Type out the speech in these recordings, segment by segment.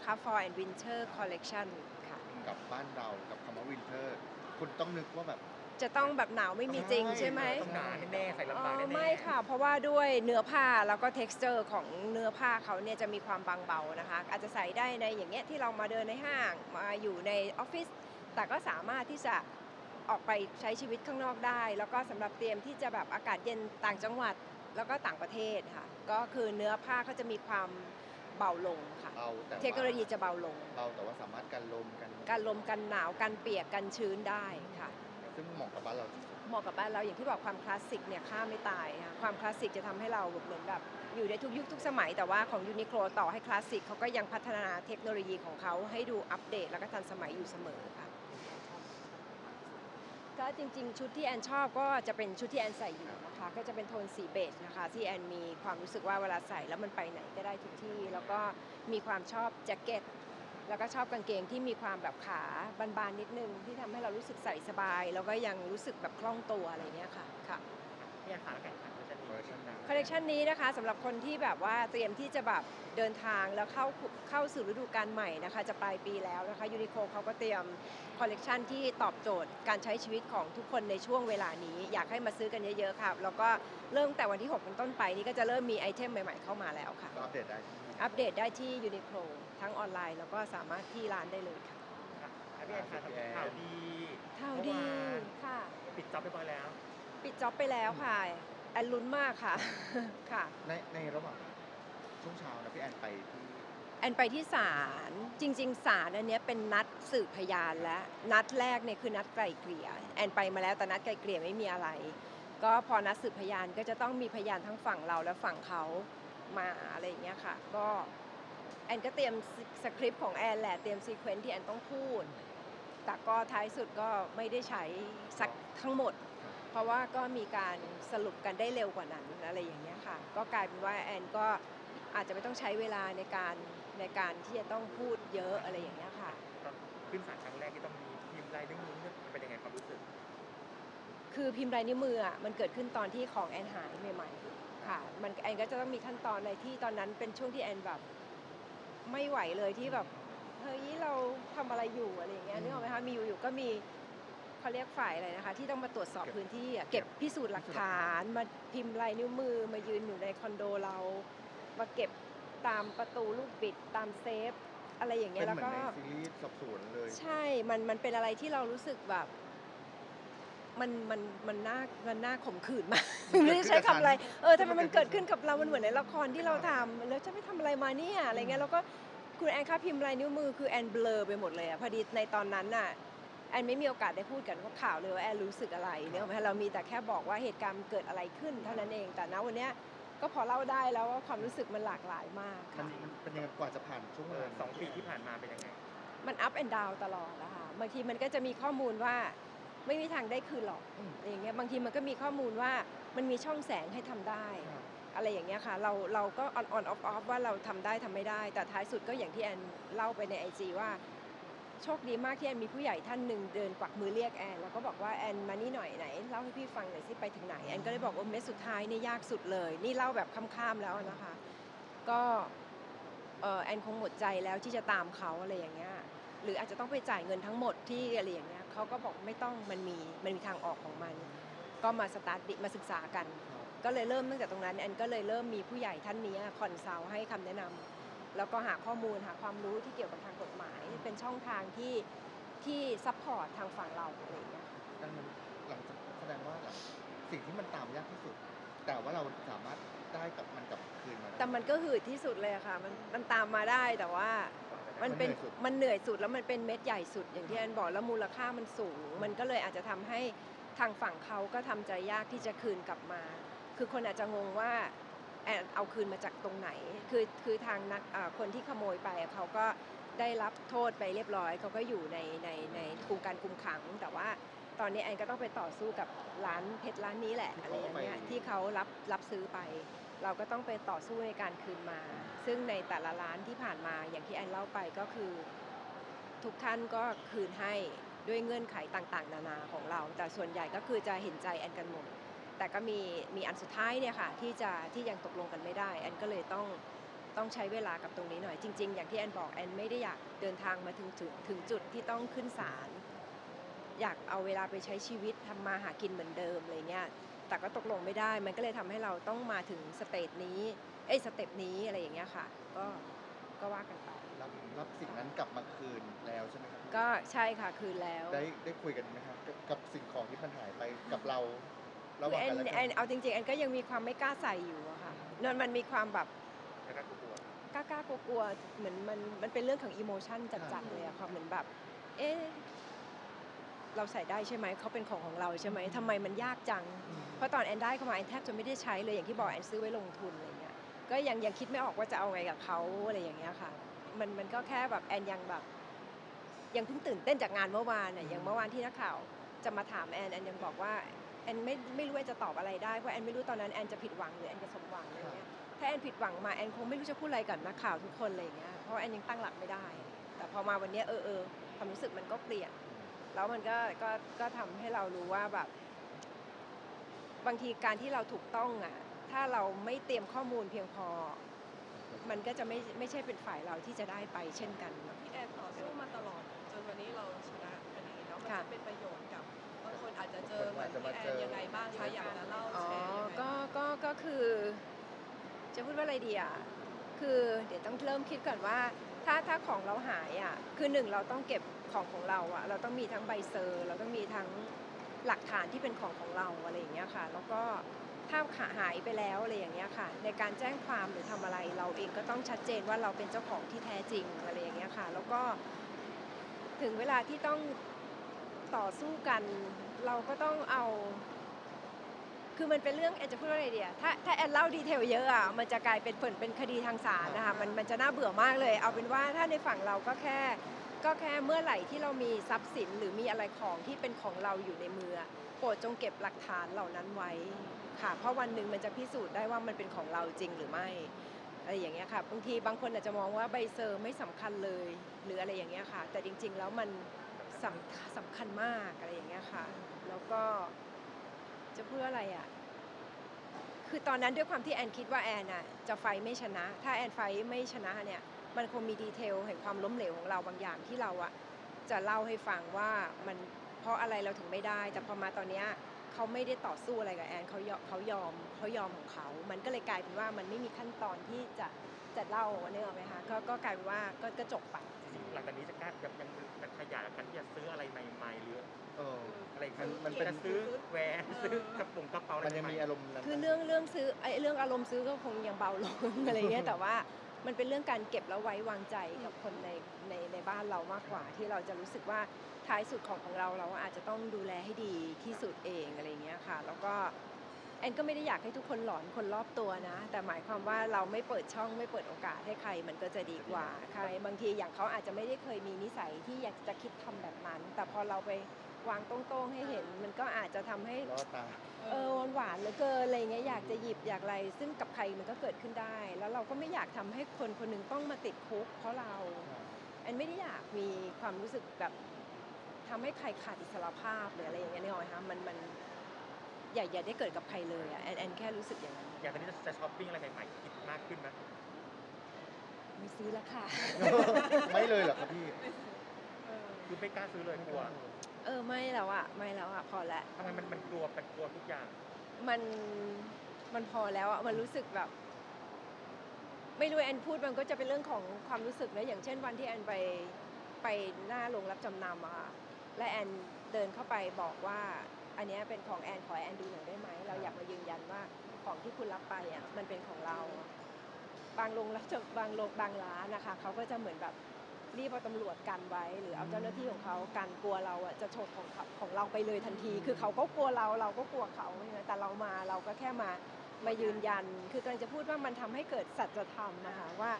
นะคะ Fall and Winter Collection ค่ะ กับบ้านเรากับคำว่าวินเทอร์ คุณต้องนึกว่าแบบ จะต้องแบบหนาวไม่มีจริงใช่ไหมต้องหนาแน่ๆใส่เอลำบากอแน่ๆ ไม่ค่ะ เพราะว่าด้วยเนื้อผ้าแล้วก็ texture ของเนื้อผ้าเขาเนี่ยจะมีความบางเบานะคะ อาจจะใส่ได้ในอย่างเงี้ยที่เรามาเดินในห้างมาอยู่ในออฟฟิศแต่ก็สามารถที่จะออกไปใช้ชีวิตข้างนอกได้ แล้วก็สำหรับเตรียมที่จะแบบอากาศเย็นต่างจังหวัดแล้วก็ต่างประเทศค่ะ ก็คือเนื้อผ้าเขาจะมีความ เบาลงค่ะ เบาแต่ว่าเทคโนโลยีจะเบาลง เบาแต่ว่าสามารถกันลมกันการลมกันหนาวกันเปียกกันชื้นได้ค่ะ ซึ่งเหมาะกับบ้านเราที่สุดเหมาะกับบ้านเราอย่างที่บอกความคลาสสิกเนี่ยค่าไม่ตายค่ะความคลาสสิกจะทำให้เราแบบเหมือนแบบอยู่ในทุกยุคทุกสมัยแต่ว่าของยูนิโคลต่อให้คลาสสิกเขาก็ยังพัฒนาเทคโนโลยีของเขาให้ดูอัปเดตแล้วก็ทันสมัยอยู่เสมอค่ะ ก็จริงๆ ชุดที่แอนชอบก็จะเป็นชุดที่แอนใส่อยู่นะคะก็จะเป็นโทนสีเบจนะคะที่แอนมีความรู้สึกว่าเวลาใส่แล้วมันไปไหนก็ได้ทุกที่ แล้วก็มีความชอบแจ็คเก็ตแล้วก็ชอบกางเกงที่มีความแบบขาบานๆนิดนึงที่ทำให้เรารู้สึกใส่สบาย แล้วก็ยังรู้สึกแบบคล่องตัวอะไรเงี้ยค่ะค่ะพี่แอนขาแข่งขันก็จะมีคอลเลกชันนี้นะคะสำหรับคนที่แบบว่าเตรียมที่จะแบบเดินทางแล้วเข้าเข้าสู่ฤดูกาลใหม่นะคะจะปลายปีแล้วนะคะยูนิโคเขาก็เตรียมคอลเลกชันที่ตอบโจทย์การใช้ชีวิตของทุกคนในช่วงเวลานี้ อยากให้มาซื้อกันเยอะๆค่ะแล้วก็เริ่มแต่วันที่ 6 เป็นต้นไปนี่ก็จะเริ่มมีไอเทมใหม่ๆเข้ามาแล้วค่ะก็อัปเดตได้ที่อัปเดตได้ที่ยูนิโคทั้งออนไลน์ แล้วก็สามารถที่ร้านได้เลยค่ะอะพี่แอนขาข่าวดีข่าวดีค่ะ ปิดจ็อบเรียบร้อยแล้ว ปิดจ็อบไปแล้วค่ะ แอนลุ้นมากค่ะ ค่ะ ในในระหว่างช่วงเช้านะพี่แอนไปที่แอนไปที่ศาลจริง ๆศาลอันเนี้ยเป็นนัดสืบพยานแล้วนัดแรกเนี่ยคือนัดไกล่เกลี่ยแอนไปมาแล้วแต่นัดไกล่เกลี่ยไม่มีอะไร ก็พอนัดสืบพยานก็จะต้องมีพยานทั้งฝั่งเราและฝั่งเขามาอะไรอย่างเงี้ยค่ะ ก็แอนก็เตรียมสคริปต์ของแอนแหละเตรียมซีเควนซ์ที่แอนต้องพูดแต่ก็ท้ายสุดก็ไม่ได้ใช้สักทั้งหมด เพราะว่าก็มีการสรุปกันได้เร็วกว่านั้นอะไรอย่างเงี้ยค่ะ ก็กลายเป็นว่าแอนก็อาจจะไม่ต้องใช้เวลาในการในการที่จะต้องพูดเยอะอะไรอย่างเงี้ยค่ะตอนขึ้นศาลครั้งแรกที่ต้องมีพิมพ์ลายนิ้วมือเนี่ยมันเป็นยังไงความรู้สึก คือพิมพ์ลายนิ้วมืออะมันเกิดขึ้นตอนที่ของแอนหายใหม่ๆค่ะ มันแอนก็จะต้องมีขั้นตอนในที่ตอนนั้นเป็นช่วงที่แอนแบบไม่ไหวเลยที่แบบเฮ้ยเราทำอะไรอยู่อะไรอย่างเงี้ยนึกออกไหมคะมีอยู่ๆก็มี เขาเรียกฝ่ายอะไรนะคะ ที่ต้องมาตรวจสอบพื้นที่อะเก็บพิสูจน์หลักฐาน มาพิมพ์ลายนิ้วมือ มายืนอยู่ในคอนโดเรา มาเก็บตามประตูลูกบิดตามเซฟ อะไรอย่างเงี้เป็ยนแล้วเหมือนก็ ในซีรีส์สอบสวนเลย ใช่ มัน มันเป็นอะไรที่เรารู้สึกแบบ มัน มัน มันน่า มันน่าข่มขืนมากไม่ได้ใช้คำอะไร เออทำไมมันเกิดขึ้นกับเรา มันเหมือนในละครที่เราทำแล้วจะไม่ทำอะไรมาเนี่ย อะไรเงี้ย แล้วก็คุณแอนค่าพิมพ์ลายนิ้วมือ คือแอนเบลอไปหมดเลยอะพอดีในตอนนั้นน่ะ แอนไม่มีโอกาสได้พูดกันว่าข่าวเลยว่าแอนรู้สึกอะไรเนี่ยไหมเรามีแต่แค่บอกว่าเหตุการณ์มันเกิดอะไรขึ้นเท่านั้นเองแต่ณวันเนี้ยก็พอเล่าได้แล้วว่าความรู้สึกมันหลากหลายมากมันค่ะมันเป็นยังไงกว่าจะผ่านช่วงเวลาสองปีที่ผ่านมาเป็นยังไง มัน up and down ตลอดนะคะบางทีมันก็จะมีข้อมูลว่าไม่มีทางได้คืนหรอกอืม อะไรอย่างเงี้ยบางทีมันก็มีข้อมูลว่ามันมีช่องแสงให้ทำได้ครับอะไรอย่างเงี้ยค่ะเราเราก็ on on off off ว่าเราทำได้ทำไม่ได้ แต่ท้ายสุดก็อย่างที่แอนเล่าไปในไอจีว่า โชคดีมากที่แอนมีผู้ใหญ่ท่านหนึ่งเดินกวักมือเรียกแอนแล้วก็บอกว่าแอนมานี่หน่อยไหนเล่าให้พี่ฟังหน่อยสิไปถึงไหนแอนก็เลยบอกว่าเม็ดสุดท้ายเนี่ยยากสุดเลย นี่เล่าแบบค่ำๆแล้วนะคะ ก็เออแอนคงหมดใจแล้วที่จะตามเขาอะไรอย่างเงี้ยหรืออาจจะต้องไปจ่ายเงินทั้งหมดที่อะไรอย่างเงี้ยเขาก็บอกไม่ต้องมันมีมันมีทางออกของมัน ก็มาสตาร์ทมาศึกษากัน ก็เลยเริ่มตั้งแต่ตรงนั้นแอนก็เลยเริ่มมีผู้ใหญ่ท่านนี้คอนซัลท์ให้คำแนะนำ แล้วก็หาข้อมูลหาความรู้ที่เกี่ยวกับทางกฎหมาย เป็นช่องทางที่ที่ซัพพอร์ตทางฝั่งเราอะไรอย่างเงี้ยดังนั้นหลังจากแสดงว่าหลังสิ่งที่มันตามยากที่สุด แต่ว่าเราสามารถได้กับมันกลับคืนมาได้แต่มันก็หืดที่สุดเลยอะค่ะมันมันตามมาได้แต่ว่า มันเป็นมันเหนื่อยสุดมันเหนื่อยสุดแล้วมันเป็นเม็ดใหญ่สุด อย่างที่แอนบอกแล้วมูลค่ามันสูง มันก็เลยอาจจะทำให้ทางฝั่งเขาก็ทำใจยากที่จะคืนกลับมา คือคนอาจจะงงว่าแอนเอาคืนมาจากตรงไหน คือคือทางนักอ่าคนที่ขโมยไปอะเขาก็ได้รับโทษไปเรียบร้อย เขาก็อยู่ในในในคุมการคุมขัง แต่ว่าตอนนี้แอนก็ต้องไปต่อสู้กับร้านเพชรร้านนี้แหละอะไรอย่างเงี้ยที่เขารับรับซื้อไป เราก็ต้องไปต่อสู้ในการคืนมา ซึ่งในแต่ละร้านที่ผ่านมาอย่างที่แอนเล่าไปก็คือ ทุกท่านก็คืนให้ด้วยเงื่อนไขต่างๆ นานาของเรา แต่ส่วนใหญ่ก็คือจะเห็นใจแอนกันหมด แต่ก็มีมีอันสุดท้ายเนี่ยค่ะที่จะที่ยังตกลงกันไม่ได้ แอนก็เลยต้องต้องใช้เวลากับตรงนี้หน่อยจริง ๆ อย่างที่แอนบอกแอนไม่ได้อยากเดินทางมาถึงจุดถึงจุดที่ต้องขึ้นศาลอยากเอาเวลาไปใช้ชีวิตทำมาหากินเหมือนเดิมอะไรเงี้ยแต่ก็ตกลงไม่ได้ มันก็เลยทำให้เราต้องมาถึงสเตจนี้เอ้ยสเต็ปนี้อะไรอย่างเงี้ยค่ะ ก็ก็ว่ากันไปรับรับสิ่งนั้นกลับมาคืนแล้วใช่ไหมครับก็ใช่ค่ะคืนแล้ว ได้ได้คุยกันไหมครับกับกับสิ่งของที่มันหายไปกับเรา ระหคือว่างแอกันนและแอกันนเอาจริงๆแอนก็ยังมีความไม่กล้าใส่อยู่อะค่ะนนมันมีความแบบแล้วก็กลัว กล้าๆกลัวๆเหมือนมันมันเป็นเรื่องของอิโมชันจัดๆเลยอะค่ะเหมือนแบบ เอ๊ะเราใส่ได้ใช่ไหมเขาเป็นของของเราใช่ไหมทำไมมันยากจังอืมเพราะตอนแอนได้เข้ามาแอนแทบจะไม่ได้ใช้เลยอย่างที่บอกแอนซื้อไว้ลงทุนอะไรเงี้ยก็ยังยังคิดไม่ออกว่าจะเอาไงกับเขาอะไรอย่างเงี้ยค่ะ มันมันก็แค่แบบแอนยังแบบ ยังเพิ่งตื่นเต้นจากงานเมื่อวานน่ะอย่างเมื่อวานที่นักข่าวจะมาถามแอนแอนยังบอกว่า แอนไม่ไม่รู้ว่าจะตอบอะไรได้เพราะแอนไม่รู้ตอนนั้นแอนจะผิดหวังหรือแอนจะสมหวังอะไรเงี้ยถ้าแอนผิดหวังมาแอนคงไม่รู้จะพูดอะไรกับนักข่าวทุกคนอะไรอย่างเงี้ยเพราะแอนยังตั้งหลักไม่ได้ แต่พอมาวันเนี้ยเออเออความรู้สึกมันก็เปลี่ยนแล้วมันก็ก็ก็ทำให้เรารู้ว่าแบบ บางทีการที่เราถูกต้องอะถ้าเราไม่เตรียมข้อมูลเพียงพอ มันก็จะไม่ไม่ใช่เป็นฝ่ายเราที่จะได้ไปเช่นกันพี่แอนต่อสู้มาตลอด จนวันนี้เราชนะคดีแล้วมันค่ะจะเป็นประโยชน์กับบาง คนอาจจะเจอเหมือนพี่แอนยังไงบ้างคะอยากจะเล่าอ๋อแชร์ยังไงก็ก็ก็คือ จะพูดว่าอะไรดีอะคือเดี๋ยวต้องเริ่มคิดก่อนว่า ถ้าถ้าของเราหายอะคือหนึ่งเราต้องเก็บของของเราอะเราต้องมีทั้งใบเซอร์ เราต้องมีทั้งหลักฐานที่เป็นของของเราอะไรอย่างเงี้ยค่ะ แล้วก็ถ้าขาหายไปแล้วอะไรอย่างเงี้ยค่ะ ในการแจ้งความหรือทำอะไรเราเองก็ต้องชัดเจนว่าเราเป็นเจ้าของที่แท้จริงอะไรอย่างเงี้ยค่ะ แล้วก็ ถึงเวลาที่ต้องต่อสู้กัน เราก็ต้องเอา คือมันเป็นเรื่องแอนจะพูดว่าอะไรเดียถ้าถ้าแอนเล่าดีเทลเยอะอะมันจะกลายเป็นผลเป็นคดีทางศาลนะคะมันมันจะน่าเบื่อมากเลย เอาเป็นว่าถ้าในฝั่งเราก็แค่ ก็แค่เมื่อไหร่ที่เรามีทรัพย์สินหรือมีอะไรของที่เป็นของเราอยู่ในมือโปรดจงเก็บหลักฐานเหล่านั้นไว้ค่ะ เพราะวันหนึ่งมันจะพิสูจน์ได้ว่ามันเป็นของเราจริงหรือไม่อะไรอย่างเงี้ยค่ะบางทีบางคนอาจจะมองว่าใบเซอร์ไม่สำคัญเลย หรืออะไรอย่างเงี้ยค่ะ แต่จริง ๆ แล้วมัน สำสำคัญมากอะไรอย่างเงี้ยค่ะ แล้วก็จะพูดว่าอะไรอะ คือตอนนั้นด้วยความที่แอนคิดว่าแอนน่ะจะไฟไม่ชนะ ถ้าแอนไฟไม่ชนะเนี่ย มันคงมีดีเทลแห่งความล้มเหลวของเราบางอย่างที่เราอะจะเล่าให้ฟังว่ามันเพราะอะไรเราถึงไม่ได้ แต่พอมาตอนเนี้ยเขาไม่ได้ต่อสู้อะไรกับแอนเขายอมเขายอมเขายอมของเขา มันก็เลยกลายเป็นว่ามันไม่มีขั้นตอนที่จะจะเล่าเนื้ออไหมคะก็ก็กลายเป็นว่าก็ก็จบไป หลังจากนี้จะกล้ายังยังยังขยายกันที่จะ อะไรใหม่ๆหรือเออ อะไรมันมันเป็น จะซื้อแหวนซื้อกระปุกกระเป๋าอะไรมันยังใหม่มีๆอารมณ์นั้นคือเรื่องเรื่องซื้อไอ้เรื่องอารมณ์ซื้อก็คงยังเบาลง อะไรเงี้ยแต่ว่ามันเป็นเรื่องการเก็บแล้วไว้วางใจกับคนในในในบ้านเรามากกว่า ที่เราจะรู้สึกว่าท้ายสุดของของเราเราอาจจะต้องดูแลให้ดีที่สุดเองอะไรเงี้ยค่ะ แล้วก็ แอนก็ไม่ได้อยากให้ทุกคนหลอนคนรอบตัวนะ แต่หมายความว่าเราไม่เปิดช่องไม่เปิดโอกาสให้ใครมันก็จะดีกว่าใครบางทีอย่างเขาอาจจะไม่ได้เคยมีนิสัยที่อยากจะคิดทำแบบนั้น แต่พอเราไปวางตรงๆให้เห็น มันก็อาจจะทำให้ล่อตาเออหวานๆเหลือเกินอะไรเงี้ยอยากจะหยิบอยากอะไร ซึ่งกับใครมันก็เกิดขึ้นได้ แล้วเราก็ไม่อยากทำให้คนคนหนึ่งต้องมาติดคุกเพราะเราแอนไม่ได้อยากมีความรู้สึกแบบทำให้ใครขาดอิสรภาพหรืออะไรอย่างเงี้ยนึกออกไหมคะมันมัน อย่าอย่าได้เกิดกับใครเลยอะแอนแอนแค่รู้สึกอย่างนั้นอย่างตอนนี้จะช้อปปิ้งอะไรใหม่ๆคิดมากขึ้นไหมไม่ซื้อแล้วค่ะ ไม่เลยเหรอครับพี่เออคือไม่กล้าซื้อเลยกลัว เออไม่แล้วอะไม่แล้วอะพอละทำไมมันมันกลัวมันกลัวทุกอย่าง มันมันพอแล้วอะมันรู้สึกแบบ ไม่รู้แอนพูดมันก็จะเป็นเรื่องของความรู้สึกนะอย่างเช่นวันที่แอนไปไปหน้าโรงรับจำนำอะค่ะและแอนเดินเข้าไปบอกว่า อันเนี้ยเป็นของแอนขอให้แอนดูหน่อยได้ไหมเราอยากมายืนยันว่าของที่คุณรับไปอะมันเป็นของเรา บางโรงรับจำบางโรงบางร้านนะคะเขาก็จะเหมือนแบบรีบเอาตำรวจกันไว้ หรือเอาเจ้าหน้าที่ของเขากันกลัวเราอะจะฉกของเขาของเราไปเลยทันที คือเขาก็กลัวเราเราก็กลัวเขาใช่ไหมแต่เรามาเราก็แค่มามายืนยัน คือกำลังจะพูดว่ามันทำให้เกิดสัจธรรมนะคะว่า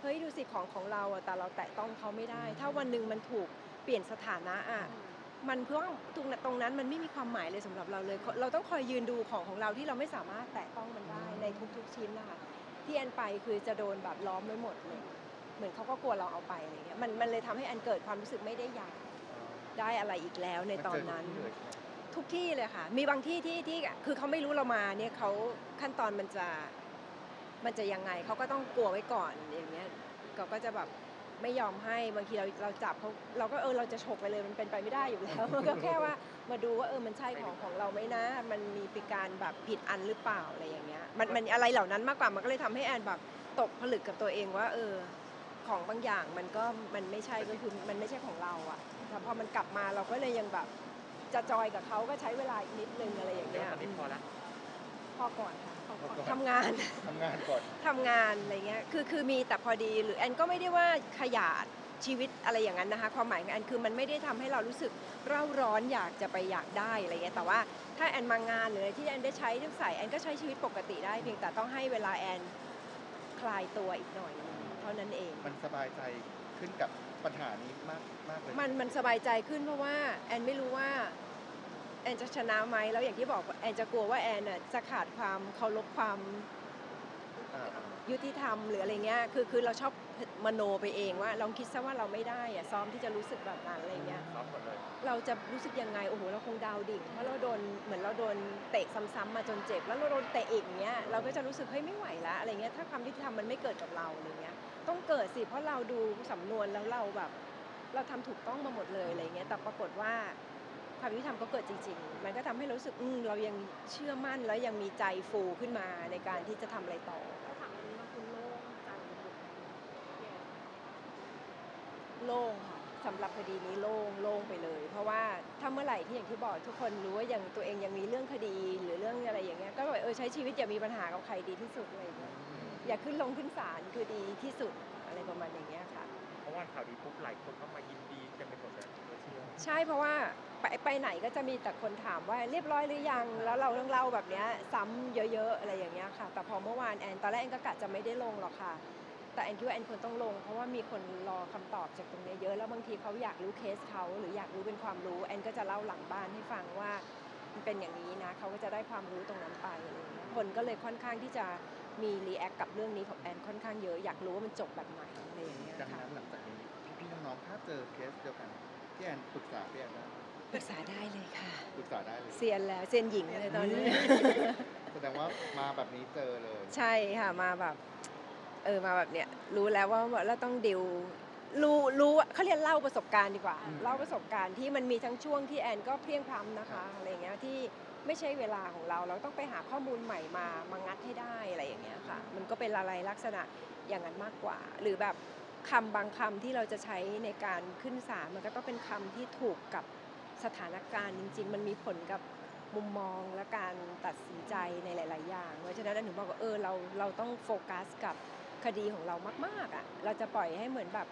เฮ้ยดูสิของของเราอะแต่เราแตะต้องเขาไม่ได้ ถ้าวันหนึ่งมันถูกเปลี่ยนสถานะอะ มันเพื่อตรงตรงนั้นมันไม่มีความหมายเลยสำหรับเราเลย เราต้องคอยยืนดูของของเราที่เราไม่สามารถแตะต้องมันได้ในทุกๆชิ้นนะคะที่แอนไปคือจะโดนแบบล้อมไว้หมดเลยเหมือนเขาก็กลัวเราเอาไปอะไรเงี้ยมันมันเลยทำให้แอนเกิดความรู้สึกไม่ได้อยากได้อะไรอีกแล้วในตอนนั้นมัเจทุกที่เลยใช่ไหมทุกที่เลยค่ะ มีบางที่ที่ที่คือเขาไม่รู้เรามาเนี่ยเขาขั้นตอนมันจะมันจะยังไงเขาก็ต้องกลัวไว้ก่อนอย่างเงี้ยเขาก็จะแบบ ไม่ยอมให้บางทีเราเราจับเขาเราก็เออเราจะฉกไปเลยมันเป็นไปไม่ได้อยู่แล้ว มันก็แค่ว่ามาดูว่าเออมันใช่ของของเราไหมนะ มันมีปีการแบบผิดอันหรือเปล่าอะไรอย่างเงี้ยมันมันอะไรเหล่านั้นมากกว่ามันก็เลยทำให้แอนแบบตกผลึกกับตัวเองว่า เออ ของบางอย่างมันก็มันไม่ใช่ก็คือมันไม่ใช่ของเราอะแต่พอมันกลับมาเราก็เลยยังแบบจะจอยกับเขาก็ใช้เวลาอีกนิดนึงอะไรอย่างเดี๋ยวเงี้ยตอนนี้พอละ พอก่อนค่ะพอก่อนพอก่อน ทำงาน ทำงานก่อน ทำงานอะไรเงี้ย คือคือมีแต่พอดี หรือแอนก็ไม่ได้ว่าขยาดชีวิตอะไรอย่างนั้นนะคะ ความหมายของแอนคือมันไม่ได้ทำให้เรารู้สึกเร่าร้อนอยากจะไปอยากได้อะไรเงี้ย แต่ว่าถ้าแอนมางานหรืออะไรที่แอนได้ใช้ได้ใส่แอนก็ใช้ชีวิตปกติได้เพียงแต่ต้องให้เวลาแอนคลายตัวอีกหน่อยนึงเท่านั้นเอง มันสบายใจขึ้นกับปัญหานี้มากมากเลย มันมันสบายใจขึ้นเพราะว่าแอนไม่รู้ว่า แอนจะชนะไหมแล้วอย่างที่บอกแอนจะกลัวว่าแอนน่ะจะขาดความเคารพความอ่ายุติธรรมหรืออะไรเงี้ยคือคือเราชอบมโนไปเองว่าลองคิดซะว่าเราไม่ได้อะซ้อมที่จะรู้สึกแบบนั้นอะไรเงี้ยพร้อมหมดเลยเราจะรู้สึกยังไงโอ้โหเราคงดาวดิ่งเพราะเราโดนเหมือนเราโดนเตะซ้ำๆมาจนเจ็บ แล้วเราโดนเตะอีกอย่างเงี้ยเราก็จะรู้สึกเฮ้ยไม่ไหวแล้วอะไรเงี้ยถ้าความยุติธรรมมันไม่เกิดกับเราอะไรเงี้ยต้องเกิดสิเพราะเราดูสำนวนแล้วเราแบบ เราทำถูกต้องมาหมดเลยอะไรเงี้ยแต่ปรากฏว่า ความยุติธรรมก็เกิดจริง ๆ มันก็ทำให้เรารู้สึกอืมเรายังเชื่อมั่นแล้วยังมีใจฟูขึ้นมาในการที่จะทำอะไรต่อแล้วถามวันนี้ว่าคุณโล่งใจหรือยังไงพี่แอนโล่งค่ะสำหรับคดีนี้โล่งโล่งไปเลย เพราะว่าถ้าเมื่อไหร่ที่อย่างที่บอกทุกคนรู้ว่ายังตัวเองยังมีเรื่องคดีหรือเรื่องอะไรอย่างเงี้ยก็แบบเออใช้ชีวิตอย่ามีปัญหากับใครดีที่สุดอะไรอย่างเงี้ยอย่าขึ้นลงขึ้นศาลคือดีที่สุดอะไรประมาณอย่างเงี้ยค่ะเพราะว่าข่าวดีปุ๊บหลายคนเข้ามายินดีเต็มไปหมดเลยโซเชียลใช่เพราะว่า ไปไปไหนก็จะมีแต่คนถามว่าเรียบร้อยหรือยัง แล้วเราต้องเล่าแบบเนี้ยซ้ำเยอะๆอะไรอย่างเงี้ยค่ะ แต่พอเมื่อวานแอนตอนแรกแอนก็กะจะไม่ได้ลงหรอกค่ะ แต่แอนคิดว่าแอนควรต้องลง เพราะว่ามีคนรอคำตอบจากตรงเนี้ยเยอะแล้วบางทีเขาอยากรู้เคสเขาหรืออยากรู้เป็นความรู้แอนก็จะเล่าหลังบ้านให้ฟังว่ามันเป็นอย่างนี้นะเขาก็จะได้ความรู้ตรงนั้นไปอะไรอย่างเงี้ยคนก็เลยค่อนข้างที่จะมีรีแอคกับเรื่องนี้ของแอนค่อนข้างเยอะอยากรู้ว่ามันจบแบบไหนอะไรอย่างเงี้ยดังค่ะนั้นหลังจากนี้พี่ๆน้องๆถ้าเจอเคสเดียวกันพี่แอนปรึกษาพี่แอนได้ ปรึกษาได้เลยค่ะ ปรึกษาได้เลยเซียนแล้วเซียนหญิงเลยตอนนี้ แสดงว่ามาแบบนี้เจอเลยใช่ค่ะมาแบบเออมาแบบเนี้ยรู้แล้วว่าว่าเราต้องดิวรู้รู้เขาเรียนเล่าประสบการณ์ดีกว่า เล่าประสบการณ์ที่มันมีทั้งช่วงที่แอนก็เพลียงพล้ำนะคะอะไรเงี้ยที่ไม่ใช่เวลาของเรา เราต้องไปหาข้อมูลใหม่มามางัดให้ได้อะไรอย่างเงี้ยค่ะ มันก็เป็นอะไรลักษณะอย่างนั้นมากกว่า หรือแบบคำบางคำที่เราจะใช้ในการขึ้นศาลมันก็ต้องเป็นคำที่ถูกกับ สถานการณ์จริง ๆ มันมีผลกับมุมมองและการตัดสินใจในหลาย ๆ อย่างเพราะฉะนั้นถึงบอกว่าเออเราเราต้องโฟกัสกับคดีของเรามาก ๆ อะ เราจะปล่อยให้เหมือนแบบ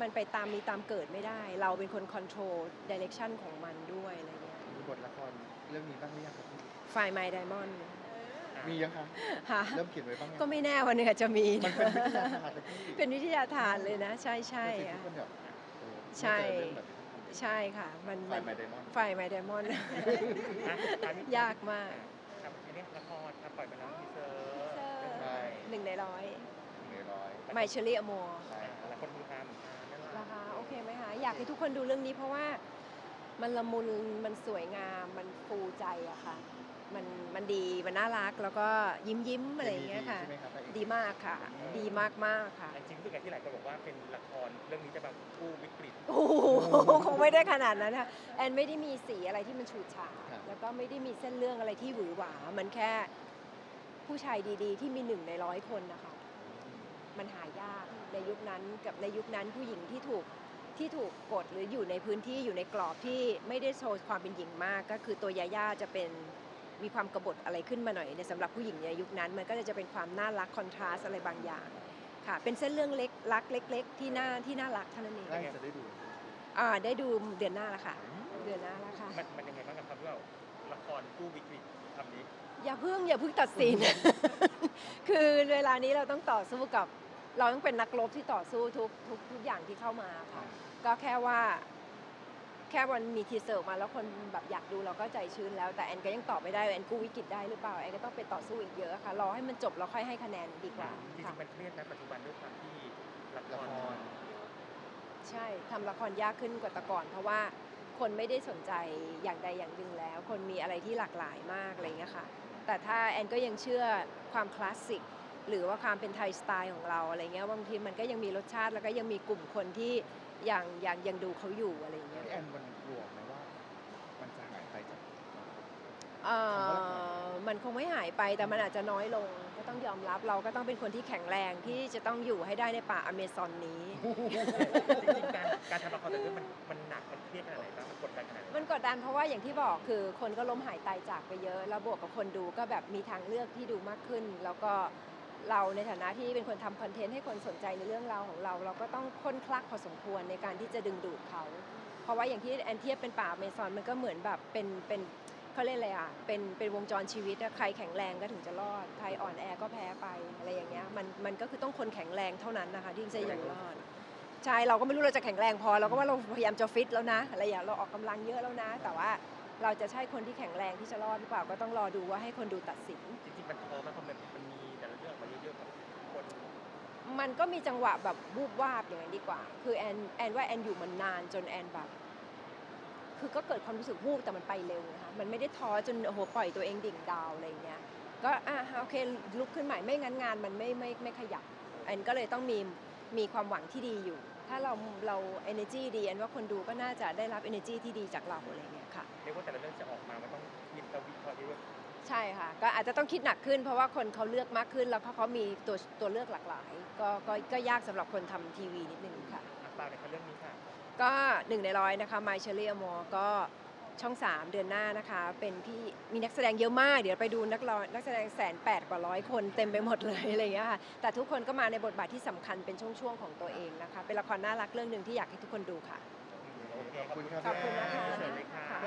มันไปตามมีตามเกิดไม่ได้ เราเป็นคนคอนโทรลดิเรกชันของมันด้วยอะไรเงี้ยมีบทละครเรื่องนี้บ้างหรือยังครับพี่ไฟไมไดมอนด์มียังคะค่ะเริ่มเขียนไว้บ้างยังก็ไม่แน่วันหนึงอาจจะมีมันเป็นวิทยาศาสตร์นะพี่เป็นวิทยาทานเลยนะ ใช่ใช่เป็นสิ่งอะที่คนแบบเออใช่ ไม่เจอเรื่องแบบนี้ใช่ค่ะ มันไฟมันไมไดมอนด์ไฟไมไดมอนด์อะอันนี้ยากมากครับอันนี้ละครครับปล่อยไปแล้วทีเซอร์ใช่หนึ่งในร้อยหนึ่งในร้อยไมเชอรี่อโมใช่หลายคนมือฮามนั่นแหละราคาโอเคไหมคะ อยากให้ทุกคนดูเรื่องนี้เพราะว่ามันละมุนมันสวยงามมันฟูใจอะค่ะ มันมันดีมันน่ารักแล้วก็ยิ้มยิ้มๆอะไรอย่างเงี้ยค่ะ ใช่ไหมครับพระเอก ดีมากค่ะ ดีมากมากๆค่ะ จริงๆคือการที่หลายคนบอกว่าเป็นละครเรื่องนี้จะแบบกู้วิกฤต โอ้โหคงไม่ได้ขนาดนั้นค่ะแอนไม่ได้มีสีอะไรที่มันฉูดฉาดแล้วก็ไม่ได้มีเส้นเรื่องอะไรที่หวือหวา มันแค่ผู้ชายดีๆ ที่มีหนึ่งในร้อยคนนะคะ มันหายากในยุคนั้นกับในยุคนั้นผู้หญิงที่ถูกที่ถูกกดหรืออยู่ในพื้นที่อยู่ในกรอบที่ไม่ได้โชว์ความเป็นหญิงมาก ก็คือตัวยาย่าจะเป็น มีความกบฏอะไรขึ้นมาหน่อยในสำหรับผู้หญิงในยุคนั้น มันก็จะเป็นความน่ารักคอนทราสอะไรบางอย่างค่ะ เป็นเส้นเรื่องเล็กรักเล็ก ๆ ที่น่าที่น่ารักเท่านั้นเองใกล้จะได้ดูอ่าได้ดูเดือนหน้าแล้วค่ะ เดือนหน้าแล้วค่ะมันมันยังไงบ้างกับคำที่ว่าละครกู้วิกฤตคำนี้อย่าเพิ่งอย่าเพิ่งตัดสิน คือเวลานี้เราต้องต่อสู้กับ เราต้องเป็นนักรบที่ต่อสู้ทุกทุกทุกอย่างที่เข้ามาค่ะ ก็แค่ว่าแค่วันมีทีเซอร์ออกมาแล้วคนแบบอยากดูเราก็ใจชื้นแล้วแต่แอนก็ยังตอบไม่ได้ว่าแอนกู้วิกฤตได้หรือเปล่าแอนก็ต้องไปต่อสู้อีกเยอะค่ะรอให้มันจบแล้วค่อยให้คะแนนดีกว่าจริค่ะงๆมันเครียดนะปัจจุบันด้วยความที่ละคละรครใช่ทำละครยากขึ้นกว่าแต่ก่อน เพราะว่าคนไม่ได้สนใจอย่างใดอย่างหนึ่งแล้ว คนมีอะไรที่หลากหลายมากอะไรอย่างเงี้ยค่ะแต่ถ้าแอนก็ยังเชื่อความคลาสสิกหรือว่าความเป็นไทยสไตล์ของเราอะไรเงี้ยบางทีมันก็ยังมีรสชาติแล้วก็ยังมีกลุ่มคนที่ ยังยังยังดูเขาอยู่อะไรเงี้ยพี่แอนมันกลัวไหมว่า มันจะหายไปจาก เอ่อมันคงไม่หายไปแต่มันอาจจะน้อยลงก็ต้องยอมรับเราก็ต้องเป็นคนที่แข็งแรงที่จะต้องอยู่ให้ได้ในป่าอเมซอนนี้ จริงๆการการทำละครแต่เรื่องมันมันหนักมันเครียดขนาดไหนบ้างมันกดดันขนาดไหนมันกดดันเพราะว่าอย่างที่บอกคือคนก็ล้มหายตายจากไปเยอะ แล้วบวกกับคนดูก็แบบมีทางเลือกที่ดูมากขึ้น แล้วก็ เราในฐานะที่เป็นคนทำคอนเทนต์ให้คนสนใจในเรื่องราวของเรา เราก็ต้องค้นคลักพอสมควรในการที่จะดึงดูดเขา เพราะว่าอย่างที่แอนเทียบเป็นป่าอเมซอนมันก็เหมือนแบบเป็นเป็นเขาเรียกอะไรอะเป็นเป็นวงจรชีวิตอะใครแข็งแรงก็ถึงจะรอดใครอ่อนแอก็แพ้ไปอะไรอย่างเงี้ยมันมันก็คือต้องคนแข็งแรงเท่านั้นนะคะที่จะอยู่รอดใช่เราก็ไม่รู้เราจะแข็งแรงพอเราก็ว่าเราพยายามจะฟิตแล้วนะอะไรอย่างเราออกกำลังเยอะแล้วนะ แต่ว่าเราจะใช่คนที่แข็งแรงที่จะรอดหรือเปล่าก็ต้องรอดูว่าให้คนดูตัดสินจริงๆมันท้อไหมเพราะมัน มันก็มีจังหวะแบบวูบวาบอย่างนั้นดีกว่า คือแอนแอนว่าแอนอยู่มันนานจนแอนแบบ คือก็เกิดความรู้สึกวูบแต่มันไปเร็วนะคะ มันไม่ได้ท้อจนโอ้โหปล่อยตัวเองดิ่งดาวอะไรอย่างเงี้ย ก็อะโอเคลุกขึ้นใหม่ไม่งั้นงานมันไม่ไม่ไม่ขยับแอนก็เลยต้องมีมีความหวังที่ดีอยู่ ถ้าเราเรา energy ดีแอนว่าคนดูก็น่าจะได้รับ energy ที่ดีจากเราอะไรเงี้ยค่ะเรียกว่าแต่ละเรื่องจะออกมามันต้องคิดและวิเคราะห์เยอะ ใช่ค่ะ ก็อาจจะต้องคิดหนักขึ้น เพราะว่าคนเขาเลือกมากขึ้น แล้วเขาเขามีตัวตัวเลือกหลากหลาย ก็ก็ก็ยากสำหรับคนทำทีวีนิดนึงค่ะ อะฝากในอยค่ะเรื่องนี้ค่ะก็หนึ่งในร้อยนะคะ My Cherry Amore ก็ช่อง 3 เดือนหน้านะคะ เป็นพี่มีนักแสดงเยอะมาก เดี๋ยวไปดูนักร้องนักแสดงแสนแปดกว่าร้อยคนเต็มไปหมดเลย อะไรอย่างเงี้ยค่ะแต่ทุกคนก็มาในบทบาทที่สำคัญเป็นช่วงๆของตัวเองนะคะ เป็นละครน่ารักเรื่องหนึ่งที่อยากให้ทุกคนดูค่ะโอเคขอบคุณครับ ขอบคุณนะคะ เชิญเลยค่ะ